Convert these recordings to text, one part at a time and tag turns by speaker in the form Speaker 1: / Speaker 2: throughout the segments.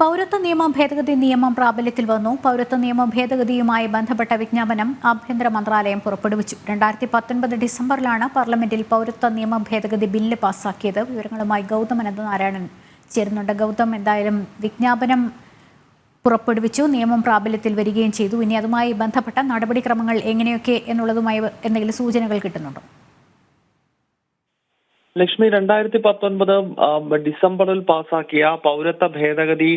Speaker 1: പൗരത്വ നിയമ ഭേദഗതി നിയമം പ്രാബല്യത്തിൽ വന്നു. പൗരത്വ നിയമ ഭേദഗതിയുമായി ബന്ധപ്പെട്ട വിജ്ഞാപനം ആഭ്യന്തര മന്ത്രാലയം പുറപ്പെടുവിച്ചു. രണ്ടായിരത്തി പത്തൊൻപത് ഡിസംബറിലാണ് പാർലമെന്റിൽ പൗരത്വ നിയമ ഭേദഗതി ബില്ല് പാസാക്കിയത്. വിവരങ്ങളുമായി ഗൗതം അനന്തനാരായണൻ ചേരുന്നുണ്ട്. ഗൗതം എന്തായാലും വിജ്ഞാപനം പുറപ്പെടുവിച്ചു നിയമം പ്രാബല്യത്തിൽ വരികയും ചെയ്തു. ഇനി അതുമായി ബന്ധപ്പെട്ട നടപടിക്രമങ്ങൾ എങ്ങനെയൊക്കെ എന്നുള്ളതുമായി എന്തെങ്കിലും സൂചനകൾ കിട്ടുന്നുണ്ടോ?
Speaker 2: ലക്ഷ്മി രണ്ടായിരത്തി പത്തൊൻപത് ഡിസംബറിൽ പാസാക്കിയ പൗരത്വ ഭേദഗതി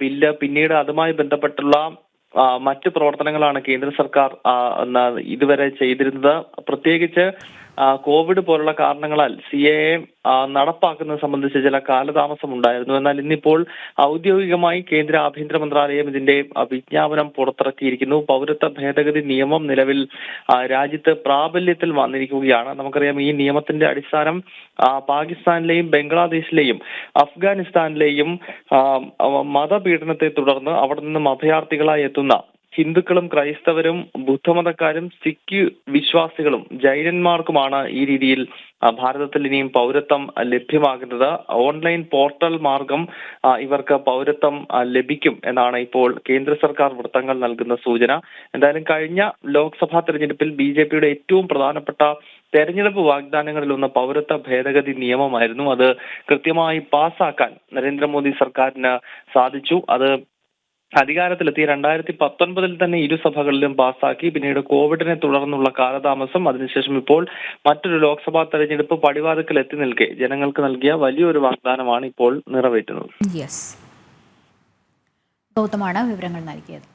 Speaker 2: ബില്ല് പിന്നീട് അതുമായി ബന്ധപ്പെട്ടുള്ള മറ്റു പ്രവർത്തനങ്ങളാണ് കേന്ദ്ര സർക്കാർ ഇതുവരെ ചെയ്തിരുന്നത്. പ്രത്യേകിച്ച് കോവിഡ് പോലുള്ള കാരണങ്ങളാൽ സി എ നടപ്പാക്കുന്നത് സംബന്ധിച്ച് ചില കാലതാമസം ഉണ്ടായിരുന്നു. എന്നാൽ ഇന്നിപ്പോൾ ഔദ്യോഗികമായി കേന്ദ്ര ആഭ്യന്തര മന്ത്രാലയം ഇതിന്റെ വിജ്ഞാപനം പുറത്തിറക്കിയിരിക്കുന്നു. പൗരത്വ ഭേദഗതി നിയമം നിലവിൽ രാജ്യത്ത് പ്രാബല്യത്തിൽ വന്നിരിക്കുകയാണ്. നമുക്കറിയാം ഈ നിയമത്തിന്റെ അടിസ്ഥാനം പാകിസ്ഥാനിലെയും ബംഗ്ലാദേശിലെയും അഫ്ഗാനിസ്ഥാനിലെയും മതപീഡനത്തെ തുടർന്ന് അവിടെ നിന്നും അഭയാർത്ഥികളായി എത്തുന്ന ഹിന്ദുക്കളും ക്രൈസ്തവരും ബുദ്ധമതക്കാരും സിഖ് വിശ്വാസികളും ജൈനന്മാർക്കുമാണ് ഈ രീതിയിൽ ഭാരതത്തിൽ ഇനിയും പൗരത്വം ലഭ്യമാകുന്നത്. ഓൺലൈൻ പോർട്ടൽ മാർഗം ഇവർക്ക് പൗരത്വം ലഭിക്കും എന്നാണ് ഇപ്പോൾ കേന്ദ്ര സർക്കാർ വൃത്തങ്ങൾ നൽകുന്ന സൂചന. എന്തായാലും കഴിഞ്ഞ ലോക്സഭാ തെരഞ്ഞെടുപ്പിൽ ബി ജെ പിയുടെ ഏറ്റവും പ്രധാനപ്പെട്ട തെരഞ്ഞെടുപ്പ് വാഗ്ദാനങ്ങളിൽ ഒന്ന് പൗരത്വ ഭേദഗതി നിയമമായിരുന്നു. അത് കൃത്യമായി പാസ്സാക്കാൻ നരേന്ദ്രമോദി സർക്കാരിന് സാധിച്ചു. അത് അധികാരത്തിലെത്തിയ രണ്ടായിരത്തി പത്തൊൻപതിൽ തന്നെ ഇരുസഭകളിലും പാസാക്കി പിന്നീട് കോവിഡിനെ തുടർന്നുള്ള കാലതാമസം അതിനുശേഷം ഇപ്പോൾ മറ്റൊരു ലോക്സഭാ തെരഞ്ഞെടുപ്പ് പടിവാതിക്കൽ എത്തി നിൽക്കെ. ജനങ്ങൾക്ക് നൽകിയ വലിയൊരു വാഗ്ദാനമാണ് ഇപ്പോൾ നിറവേറ്റുന്നത്.
Speaker 1: ഗൗതമാണ് വിവരങ്ങൾ നൽകിയത്.